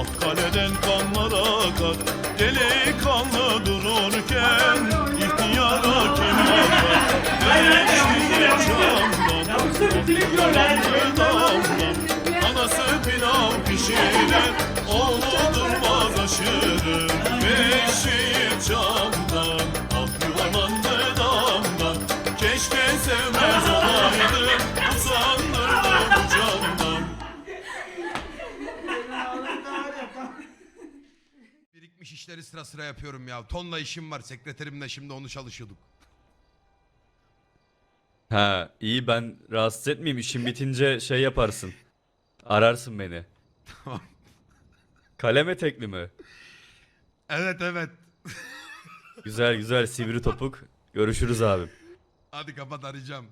Ak kaleden kal. Birikmiş işleri sıra sıra yapıyorum ya. Tonla işim var. Sekreterimle şimdi onu çalışıyorduk. Ha iyi ben rahatsız etmeyeyim işim bitince şey yaparsın. Ararsın beni. Tamam. Kalem etekli mi? Evet evet. Güzel güzel sivri topuk. Görüşürüz abim. Hadi kapat arayacağım.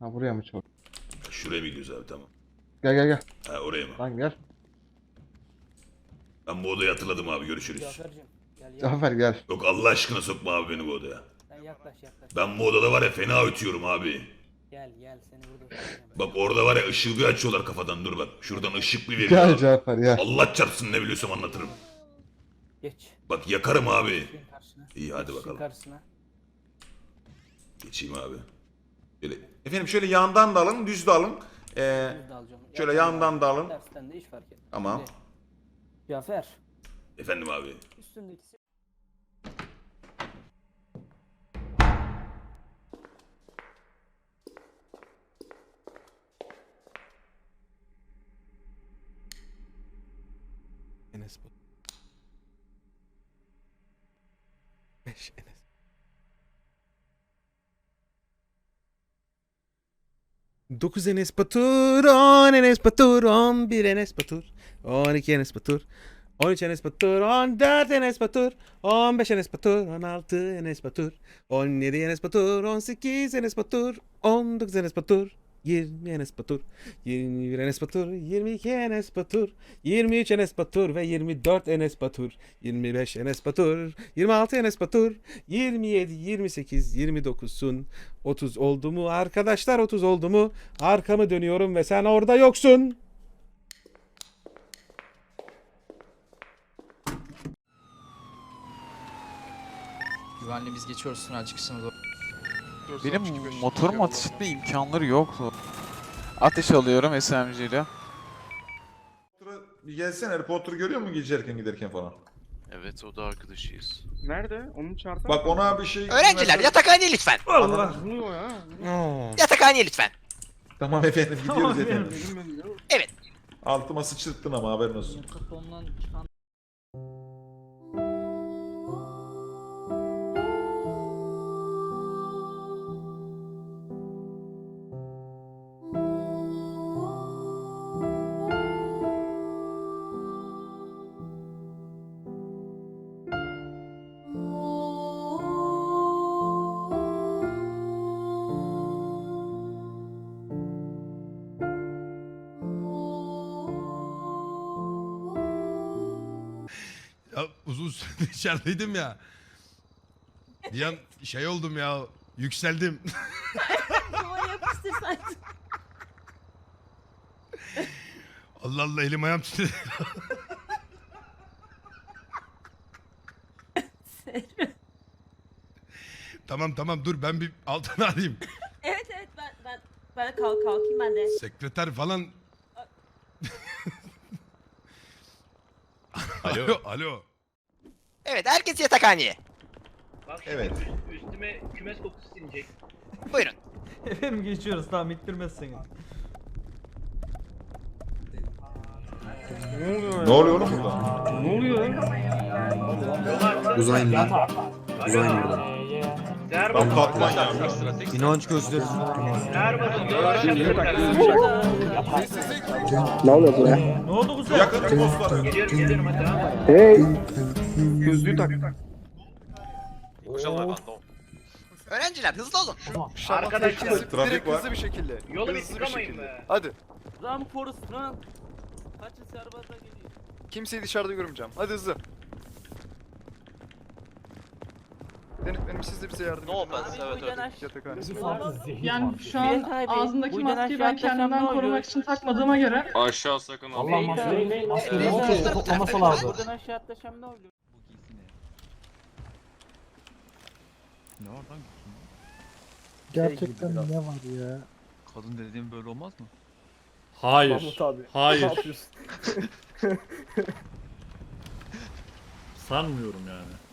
Ha buraya mı çok? Şuraya bir gidiyoruz abi tamam Gel gel gel. Ha oraya mı? Lan gel. Ben bu odayı hatırladım abi görüşürüz Cafer'cim gel. Cafer gel. Yok Allah aşkına sokma abi beni bu odaya Sen yaklaş yaklaş. Ben bu odada var ya fena ötüyorum abi Gel gel seni burada. Bak orada var ya ışığı bir açıyorlar kafadan dur bak. Şuradan ışık bir veriyor. Gel. Cafer gel. Allah çarpsın ne biliyorsam anlatırım. Geç. Bak yakarım abi. İyi hadi bakalım. karşısına. Geçeyim abi. Şöyle. Efendim şöyle yandan da alın, düz de alın. Ee, Düz de alacağım. şöyle yandan da alın. Tersten de hiç fark etmez. Tamam. Şimdi, Cafer. Efendim abi. Üstündeki si- Enes bu. 5 Enes. Dokuz Enes Batur, on Enes Batur, on bir Enes Batur, on iki Enes Batur, on üç Enes Batur, on dört Enes Batur, on beş Enes Batur, on altı Enes Batur, on yedi Enes Batur, on sekiz Enes Batur, on dokuz Enes Batur, 20 Enes Batur, 21 Enes Batur, 22 Enes Batur, 23 Enes Batur ve 24 Enes Batur, 25 Enes Batur, 26 Enes Batur, 27, 28, 29'sun, 30 oldu mu arkadaşlar 30 oldu mu arkamı dönüyorum ve sen orada yoksun. Güvenli biz geçiyoruz tünel çıkışına doğru. Benim motorum ateş etme imkanları yok. Ateş alıyorum SMG ile. Bir gelsene. Harry Potter görüyor musun geçerken giderken falan? Evet o da arkadaşıyız. Nerede? Onu çağırsana. Bak ona bir şey... Öğrenciler yatakhaneye lütfen. Allah. Ne o ya? Yatakhaneye lütfen. Tamam efendim gidiyoruz efendim. Evet. Altıma sıçırttın ama haberin olsun. Kupondan çıkan uzun süredir içerideydim ya. Bir an şey oldum ya. Yükseldim. Allah Allah elim ayağım titredi. tamam tamam dur ben bir altına arayayım. Evet evet ben ben ben kalk kalkayım ben de. Sekreter falan. Alo. alo. alo. Evet herkes yatakhaneye. Evet. Üstüme kümes kokusu sinecek. Buyurun. Efendim geçiyoruz tamam ittirmezseniz. Ne oluyor oğlum burada? Ne oluyor? Uzay mı? Uzay mı? Ben Batman ya. İnanç gözleri. Ne oluyor buraya? Ne oldu kuzey? Yakın postları. Geliyorum geliyorum hadi ha. Hey. Gözlüğü tak. Öğrenciler hızlı olun. Arkadaşlar Trafik var. bir şekilde. yolu bir sıkamayın be. Hadi. Run Forest run. Kaçın serbazda geliyor. Kimseyi dışarıda görmeyeceğim. Hadi hızlı. Benim siz de bize yardım edin. Evet evet. Yatakhanesi. Yani şu an yüzden maskeyi ben kendimden korumak için takmadığıma göre Aşağı sakın Allah maskeyi- maskeyi toplaması lazım. Buradan aşağı ne oluyor? Ne var lan? Gerçekten ne var ya? Kadın dediğim böyle olmaz mı? Hayır. Hayır. Sanmıyorum yani.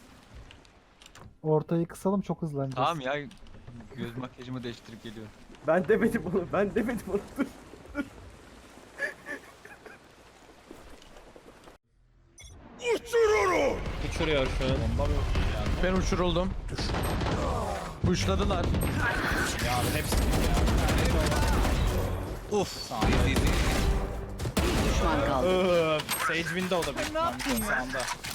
Ortayı kısalım çok hızlanacağız. Tamam ya. Göz makyajımı değiştirip geliyorum. Ben demedim onu. Ben demedim onu. Uçuruyor şu an. Ben uçuruldum. Puşladılar. Düşman kaldı. Sage Window'da büyük ihtimalle sağında. Salmayınız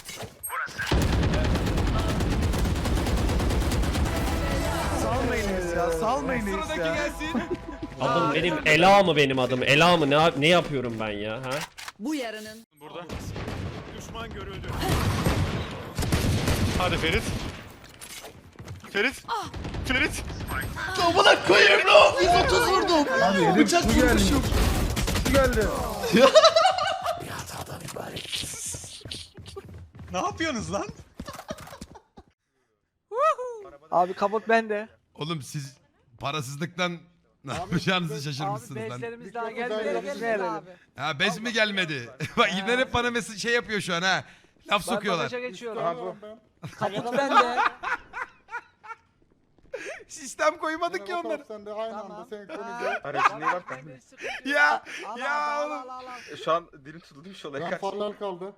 ya, salmayınız Sıradaki ya. gelsin. Adım benim Ela mı benim adım? Ela mı? Ne, ne yapıyorum ben ya? Ha? Bu yarının Hadi Ferit. Ferit. Ferit. Bıçak vurmuşum. geldi. Ne yapıyorsunuz lan? Abi kabuk bende. Oğlum siz parasızlıktan ne yapacağınızı şaşırmışsınız lan. daha gelmedi. Biz ne? Ha bez mi gelmedi? Bak İbner hep bana mes- şey yapıyor şu an ha. Laf sokuyorlar. geçiyorum. kabuk bende. Sistem koymadık ki onları. Sen de aynı anda senkronize. Aracın var Ya ya oğlum. Şu an dilim tutuldu şu olay Ben farlar kaldı.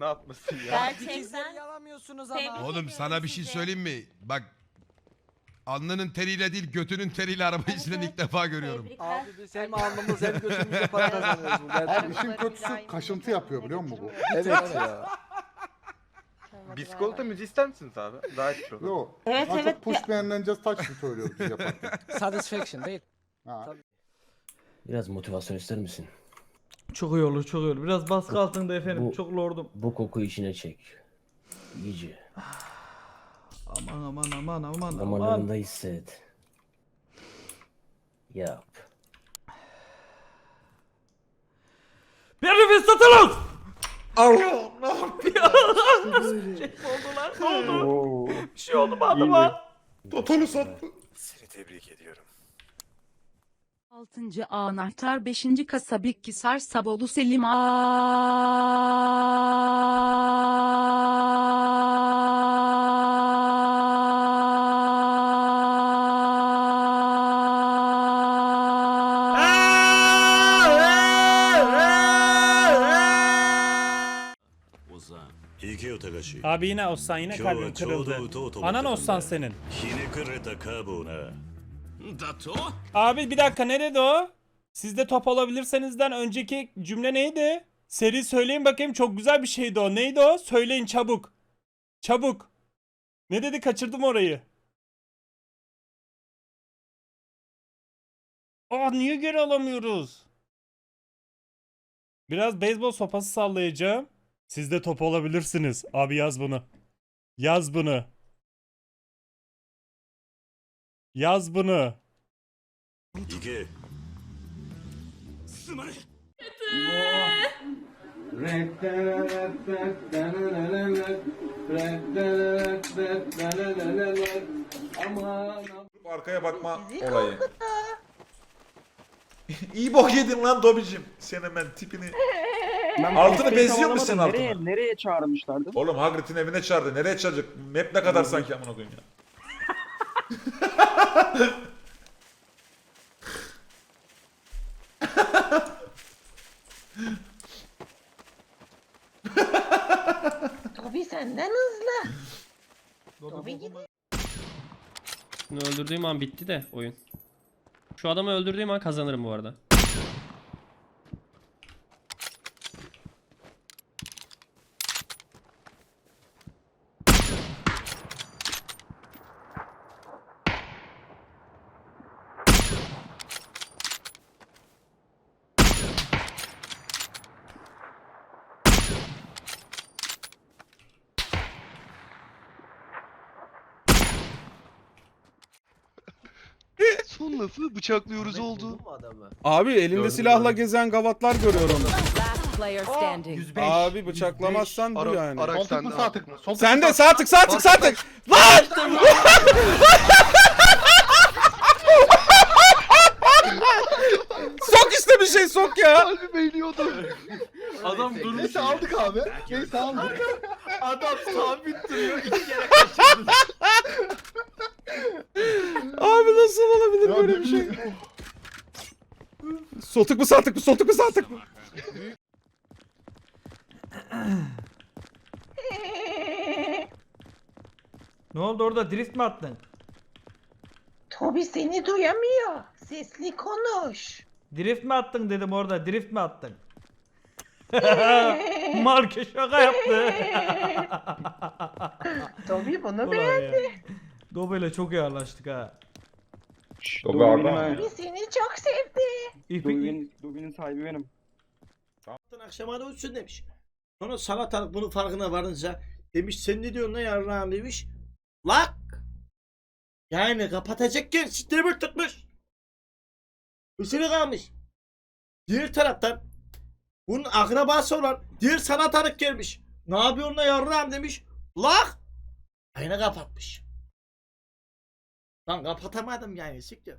Ne yapmasın Gerçekten. yalamıyorsunuz Tebrik Oğlum sana bir şey söyleyeyim mi? Bak alnının teriyle değil götünün teriyle arabayı süren ilk defa görüyorum. Tebrikler. biz hem alnımız hem götümüzle para kazanıyoruz bu gerçekten. İşin kötüsü kaşıntı yapıyor biliyor musun bu? Evet ya. Biskolata müziği ister misiniz abi? Daha iyi olur. Yok. Evet Daha evet. çok push beğenleneceğiz taç mı söylüyoruz biz yaparken? Satisfaction değil. Ha. Biraz motivasyon ister misin? Çok iyi olur çok iyi olur. Biraz baskı altında efendim. bu- Çok lordum. Bu koku içine çek. İyice. Aman aman aman aman aman. Damarlarında hisset. Yap. Bir nefes satalım. Allah ne yapıyor? Oldu lan. Ne oldu? Bir şey oldu mu adıma? Totolu sattı. Seni tebrik ediyorum. 6. anahtar 5. kasa Bikkisar Sabolu Selim Abi yine Ossan yine kalbim kırıldı. Anan Ossan senin. Abi bir dakika ne dedi o? Siz de top olabilirsenizden önceki cümle neydi? Seri söyleyin bakayım çok güzel bir şeydi o. Neydi o? Söyleyin çabuk. Çabuk. Ne dedi kaçırdım orayı. Aa niye geri alamıyoruz? Biraz beyzbol sopası sallayacağım. Siz de top olabilirsiniz. Abi yaz bunu. Yaz bunu. Yaz bunu. Arkaya bakma olayı. İyi bok yedin lan Dobicim. Sen hemen tipini. Altını benziyor musun sen altına? Nereye, nereye çağırmışlardı? Oğlum Hagrid'in evine çağırdı. Nereye çağıracak? Map ne kadar sanki amına koyayım ya. Tobi senden hızlı. Tobi git. Bunu öldürdüğüm an bitti de oyun. Şu adamı öldürdüğüm an kazanırım bu arada. Lafı bıçaklıyoruz oldu. Abi elinde silahla gezen gavatlar görüyorum. player standing. Abi bıçaklamazsan bu yani. Sol tık mı sağ tık mı? Sol tık Sen de sağ tık sağ tık sağ tık. Lan! sok işte bir şey sok ya. Adam durmuş. Neyse aldık abi. Neyse aldık. Adam sabit duruyor. İki kere Abi böyle bir şey? Sol tık mı sağ tık mı sol tık mı sağ tık mı? Ne oldu orada drift mi attın? Tobi seni duyamıyor. Sesli konuş. Drift mi attın dedim orada drift mi attın? Marke şaka yaptı. Tobi bunu Ulan ya. Dobe'yle çok iyi anlaştık ha. Tobi seni çok sevdi. İpi, Dubin'in sahibi benim. Akşama da uçsun demiş. Sonra salatalık bunun farkına varınca demiş sen ne diyorsun lan yarrağım demiş. Lak! Yani kapatacakken sistemi tutmuş. Isırı kalmış. Diğer taraftan bunun akrabası olan diğer salatalık gelmiş. Ne yapıyorsun lan yarrağım demiş. Lak! Aynı kapatmış. Lan kapatamadım yani siktir.